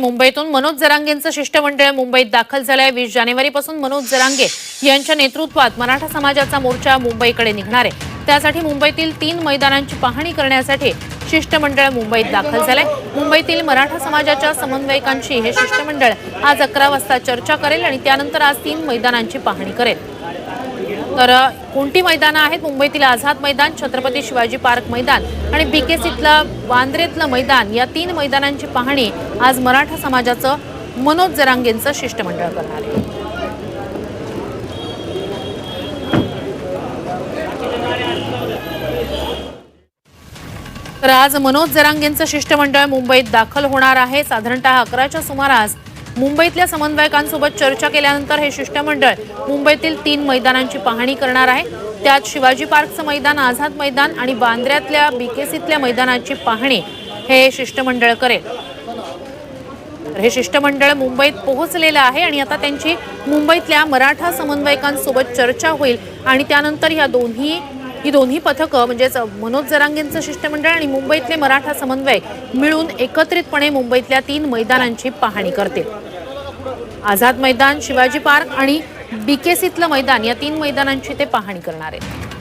मुंबईतून मनोज जरांगेंचं शिष्टमंडळ मुंबईत दाखल झालंय. वीस जानेवारीपासून मनोज जरांगे यांच्या नेतृत्वात मराठा समाजाचा मोर्चा मुंबईकडे निघणार आहे. त्यासाठी मुंबईतील तीन मैदानांची पाहणी करण्यासाठी शिष्टमंडळ मुंबईत दाखल झालंय. मुंबईतील मराठा समाजाच्या समन्वयकांशी हे शिष्टमंडळ आज अकरा वाजता चर्चा करेल आणि त्यानंतर आज तीन मैदानांची पाहणी करेल. तर कोणती मैदानं आहेत? मुंबईतील आझाद मैदान छत्रपती शिवाजी पार्क मैदान आणि बीकेसीतलं वांद्रेतलं मैदान. या तीन मैदानांची पाहणी आज मराठा समाजाचं मनोज जरांगेंचं शिष्टमंडळ करणार आहे. तर आज मनोज जरांगेंचं शिष्टमंडळ मुंबईत दाखल होणार आहे. साधारणतः अकराच्या सुमारास मुंबईतल्या समन्वयकांसोबत चर्चा केल्यानंतर हे शिष्टमंडळ मुंबईतील तीन मैदानांची पाहणी करणार आहे. त्यात शिवाजी पार्कचं मैदान आझाद मैदान आणि बांद्र्यातल्या बीकेसीतल्या मैदानाची पाहणी हे शिष्टमंडळ करेल. हे शिष्टमंडळ मुंबईत पोहोचलेलं आहे आणि आता त्यांची मुंबईतल्या मराठा समन्वयकांसोबत चर्चा होईल आणि त्यानंतर ह्या दोन्ही ही दोन्ही पथकं म्हणजेच मनोज जरांगेंचं शिष्टमंडळ आणि मुंबईतले मराठा समन्वयक मिळून एकत्रितपणे मुंबईतल्या तीन मैदानांची पाहणी करतील. आझाद मैदान शिवाजी पार्क आणि बीकेसीतलं मैदान या तीन मैदानांची ते पाहणी करणार आहेत.